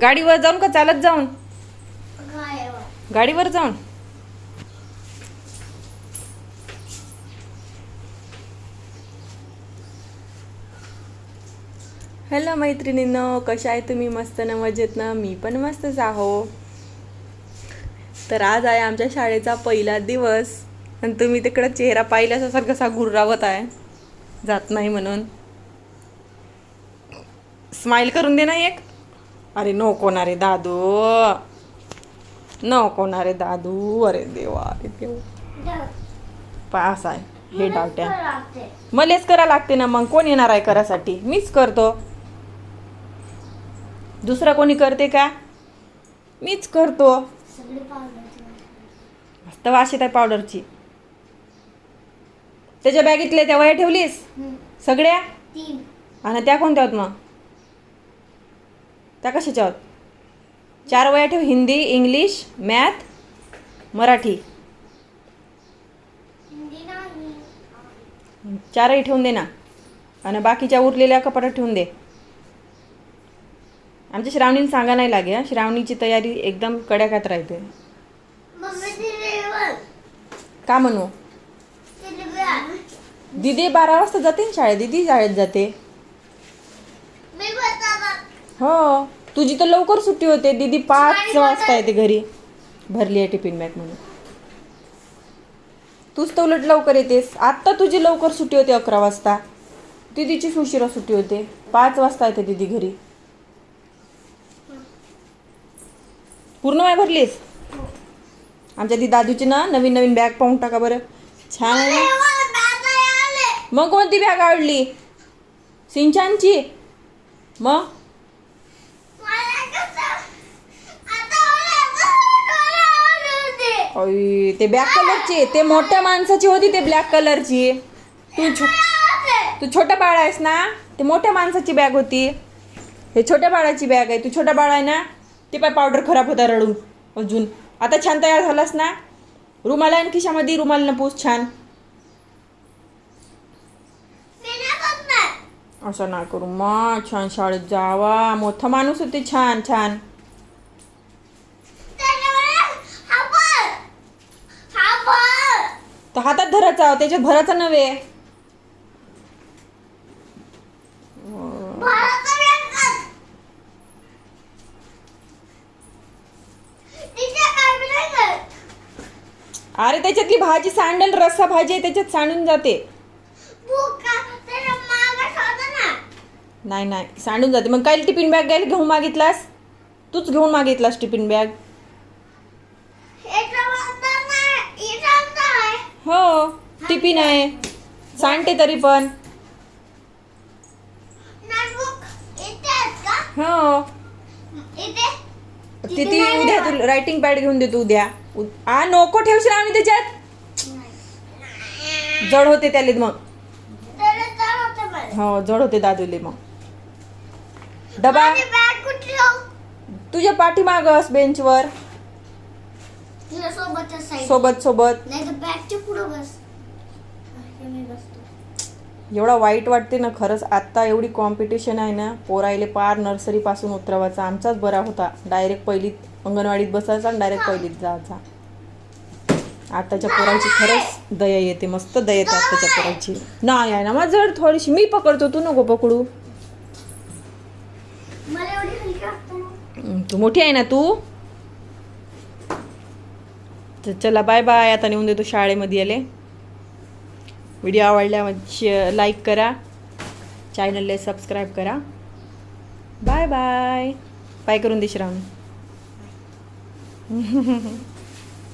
गाडीवर जाऊन का चालत जाऊन? गाडीवर. जाऊन? हॅलो मैत्रिणींनो कशा आहे तुम्ही? मस्त ना मजेत ना? मी पण मस्तच आहो. तर आज आहे आमच्या शाळेचा पहिला दिवस. आणि तुम्ही तिकडं चेहरा पाहिल्यास असा कसा गुर्रावत आहे. जात नाही म्हणून. स्माईल करून दे ना एक. अरे नको ना रे दादू. नको ना रे दादू. अरे देवा अरे देवा. पास आहे. हे डावट्या मलेच करा लागते ना मग. कोण येणार आहे करासाठी? मीच करतो. दुसरा कोणी करते का? मीच करतो. मस्त वास येत आहे पावडरची त्याच्या बॅगेतल्या त्या वया ठेवलीस? सगळ्या? आणि त्या कोणत्या होत मग? त्या कशाच्या होत चार वया ठेव हिंदी इंग्लिश मॅथ मराठी. चारही ठेवून दे ना. आणि बाकीच्या उरलेल्या कपाटात ठेवून दे. आमच्या श्रावणीला सांगा नाही लागे. श्रावणीची तयारी एकदम कड्याकात राहते. का म्हणू? दिदी बारा वाजता जाते ना शाळेत? दिदी शाळेत जाते. हो. तुझी तर लवकर सुट्टी होते. दिदी पाच वाजता येते घरी. भरली आहे टिफिन बॅग म्हणून. तूच तर उलट लवकर येतेस. आत्ता तुझी लवकर सुट्टी होते अकरा वाजता. दिदीची उशिरा सुट्टी होते. पाच वाजता येते दिदी घरी. पूर्ण वाय भरलीस? आमच्या ती दादूची ना नवीन नवीन बॅग पाहून टाका बरं. छान आहे मग कोणती बॅग आवडली सिंचानची? मग? अय, ते ब्लॅक कलरची ते मोठ्या माणसाची होती ते ब्लॅक कलरची तू छो तू छोटं बाळ आहेस ना? ते मोठ्या माणसाची बॅग होती. हे छोट्या बाळाची बॅग आहे. तू छोटा बाळ आहे ना? ते पाय पावडर खराब होता रडून अजून. आता छान तयार झालास ना? रुमाल आहे खिशामध्ये रुमाल न पूस छान. असं ना करू. मग छान शाळेत जावा. मोठा माणूस होते छान छान. तर हातात धरायचा त्याच्यात भरायचा नव्हे. अरे त्याच्यातली भाजी सांडल रस्सा भाजी आहे त्याच्यात सांडून जाते. नाही नाही सांडून जाते. मग काय टिफिन बॅग घ्यायला घेऊन मागितलास? तूच घेऊन मागितलास टिफिन बॅग. हो टिफिन आहे. सांडते तरी पण. हो. ती ती उद्या तू रायटिंग पॅड घेऊन देतो उद्या. आ नको ठेव श्रावणी त्याच्यात. जड होते त्याले मग. हो जड होते दादूले मग. डबा. तुझ्या पाठीमागस बेंचवर सोबतच साईड सोबत सोबत. नाही तर बॅगच्या पुढं बस. हे मी बसतो. एवढा वाईट वाटते ना खरंच. आत्ता एवढी कॉम्पिटिशन आहे ना पोरायले पार नर्सरीपासून उतरवायचा. आमचाच बरा होता. डायरेक्ट पहिलीत अंगणवाडीत बसायचा आणि डायरेक्ट पहिलीत जायचा. आताच्या पोरांची खरंच दया येते. मस्त दया येते आत्ताच्या पोरांची. नाही आहे ना मग जड थोडीशी. मी पकडतो. तू नको पकडू. तू मोठी आहे ना तू? तर चला बाय बाय आता नेऊन देतो शाळेमध्ये आले व्हिडिओ आवडल्या लाईक करा. चॅनलला सबस्क्राईब करा. बाय बाय बाय करून दे श्रावणी